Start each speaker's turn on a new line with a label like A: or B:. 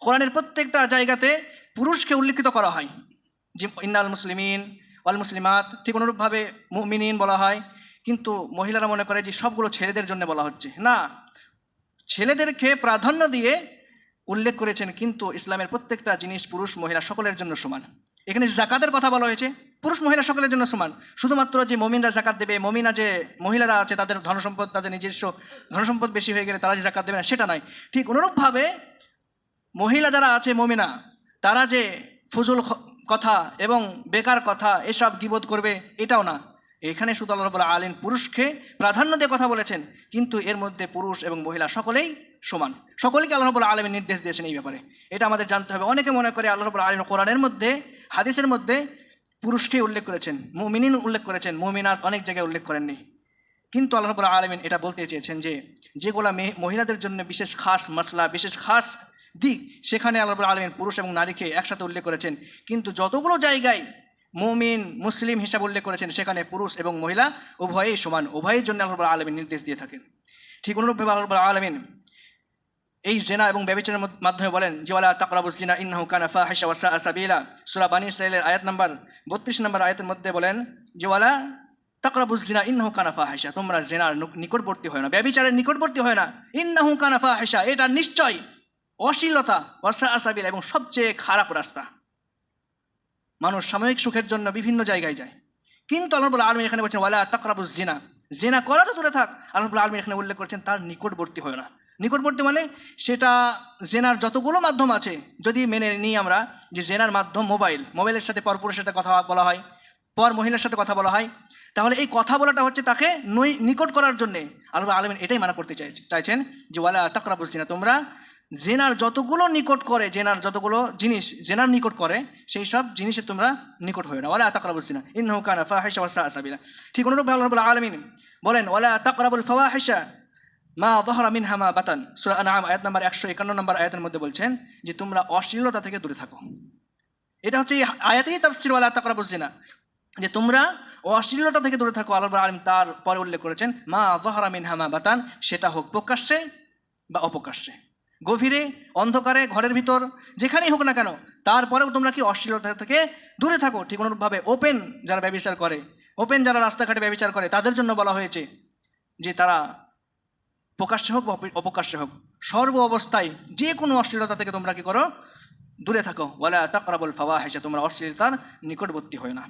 A: কোরআনের প্রত্যেকটা জায়গাতে পুরুষকে উল্লেখিত করা হয়। যে ইন্নাল মুসলিমিন, ওয়াল মুসলিমাত, ঠিক অনুরূপভাবে মুমিনিন বলা হয়। কিন্তু মহিলারা মনে করে যে সবগুলো ছেলেদের জন্য বলা হচ্ছে। না, ছেলেদেরকে প্রাধান্য দিয়ে উল্লেখ করেছেন কিন্তু ইসলামের প্রত্যেকটা জিনিস পুরুষ, মহিলা সকলের জন্য সমান। এখানে জাকাতের কথা বলা হয়েছে, পুরুষ, মহিলা সকলের জন্য সমান। শুধুমাত্র যে মমিনরা জাকাত দেবে, মমিনা যে মহিলারা আছে, তাদের ধনসম্পদ, তাদের নিজস্ব ধনসম্পদ বেশি হয়ে গেলে তারা যে জাকাত দেবে না, সেটা নয়। ঠিক অনুরূপভাবে মহিলা যারা আছে, মমিনা, তারা যে ফুজুল কথা এবং বেকার কথা এসব গিবোধ করবে, এটাও না। এখানে শুধু আল্লাহ আলীন পুরুষকে প্রাধান্য দিয়ে কথা বলেছেন, কিন্তু এর মধ্যে পুরুষ এবং মহিলা সকলেই সমান। সকলকে আল্লাহ রবুল্লা আলমী নির্দেশ দিয়েছেন এই ব্যাপারে। এটা আমাদের জানতে হবে। অনেকে মনে করে আল্লাহ রবুল্লা আলম কোরআনের মধ্যে, হাদিসের মধ্যে পুরুষকে উল্লেখ করেছেন, মুমিনিন উল্লেখ করেছেন, মুমিনাত অনেক জায়গায় উল্লেখ করেননি। কিন্তু আল্লাহ রবুল্লা আলমিন এটা বলতে চেয়েছেন যে যেগুলা মহিলাদের জন্য বিশেষ খাস মশলা বিশেষ খাস দিক সেখানে আল্লাহ আলমিন পুরুষ এবং নারীকে একসাথে উল্লেখ করেছেন। কিন্তু যতগুলো জায়গায় মুমিন, মুসলিম হিসাবে উল্লেখ করেছেন, সেখানে পুরুষ এবং মহিলা উভয়েই সমান। উভয়ের জন্য আল্লাহ আলমিন নির্দেশ দিয়ে থাকেন। ঠিক অনুরূপভাবে আল্লাহ আলমিন এই জেনা এবং ব্যবচারের মাধ্যমে বলেন যে, ওয়ালা তাকরাবুজ জিনা ইন্নাহু কানা ফাহিশা ওয়া সাআ সাবিলা। সূরা বানী ইসরাঈলের আয়াত নাম্বার 32 নম্বর আয়াতের মধ্যে বলেন যে, ওয়ালা তাকরাবুজ জিনা ইন্নাহু কানা ফাহিশা। তোমরা জেনার নিকটবর্তী হয় না ব্যভিচারের নিকটবর্তী হয় না। ইন্নাহু কানা ফাহিশা। এটা নিশ্চয়। অশ্লীলতা ওয়া সাআ সাবিলা এবং সবচেয়ে খারাপ রাস্তা। মানুষ সাময়িক সুখের জন্য বিভিন্ন জায়গায় যায়। কিন্তু আল্লাহ আলামিন এখানে বলছেন, ওয়ালা তাকরাবুজ জিনা। জেনা করা তো দূরে থাক। আল্লাহ আলামিন এখানে উল্লেখ করেছেন, তার নিকটবর্তী হয় না। নিকটবর্তী মানে সেটা জেনার যতগুলো মাধ্যম আছে, যদি মেনে নিই আমরা যে জেনার মাধ্যম মোবাইল, মোবাইলের সাথে পরপুরের সাথে কথা বলা হয়, পর মহিলার সাথে কথা বলা হয়, তাহলে এই কথা বলাটা হচ্ছে তাকে নই, নিকট করার জন্যে। আল্লাহ আলমিন এটাই মানা করতে চাইছে, চাইছেন যে, ওয়ালা তাকরাবুজ জিনা। তোমরা জেনার যতগুলো নিকট করে, জেনার যতগুলো জিনিস জেনার নিকট করে, সেই সব জিনিসে তোমরা নিকট হয়ে না ওলা তাকরাবুজ জিনা ইন্নাহু কানা ফাহিশা ওয়া সাআ সাবিলা। ঠিক অনুরূপভাবে আল্লাহ রাব্বুল আলামিন বলেন, ওয়ালা তাকরাবুল ফাওয়াহিশা মা দহরা মিনহা মা বাতান। সূরা আনআম আয়াত নাম্বার 151 নম্বর আয়াতের মধ্যে বলছেন যে, তোমরা অশ্লীলতা থেকে দূরে থাকো। এটা হচ্ছে এই আয়াতেই তাফসীর, ওয়ালা তাকরাবুজ জিনা যে, তোমরা অশ্লীলতা থেকে দূরে থাকো। আল্লাহ আলামিন তার পরে উল্লেখ করেছেন, মা দহরা মিনহা মা বাতান, সেটা হোক প্রকাশ্যে বা অপ্রকাশ্যে। গভীরে, অন্ধকারে, ঘরের ভিতর, যেখানেই হোক না কেন, তারপরেও তোমরা কি অশ্লীলতা থেকে দূরে থাকো? ঠিক অনুরূপভাবে ওপেন যারা ব্যবচার করে ওপেন যারা রাস্তাঘাটে ব্যবচার করে, তাদের জন্য বলা হয়েছে যে তারা প্রকাশ্যে হোক অপ্রকাশ্যে হোক, সর্ব অবস্থায় যে কোনো অশ্লীলতা থেকে তোমরা কি করো? দূরে থাকো। ওয়ালা তাকরাবুল ফাওয়াহিশা, তোমরা অশ্লীলতার নিকটবর্তী হয় না।